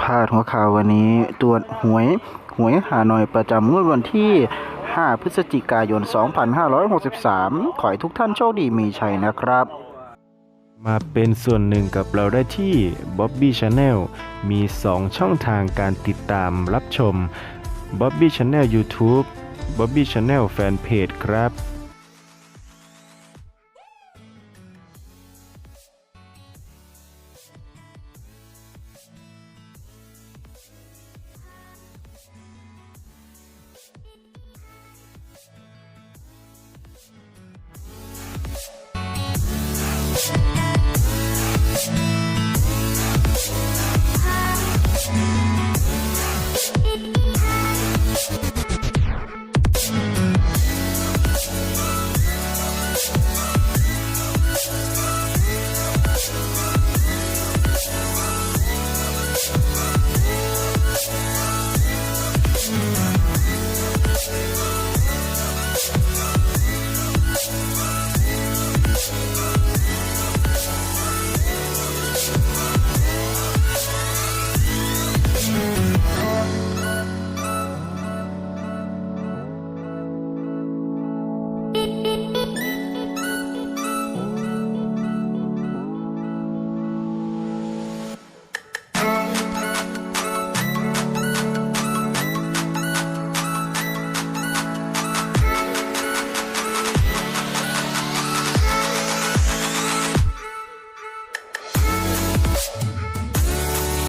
พาดหัวข่าววันนี้ตรวจหวยหวยหาหน่อยประจำงวดวันที่ 5 พฤศจิกายน 2563 ขอให้ทุกท่านโชคดีมีชัยนะครับ มาเป็นส่วนหนึ่งกับเราได้ที่ Bobby Channel มี 2 ช่องทางการติดตามรับชม Bobby Channel YouTube Bobby Channel Fanpage ครับ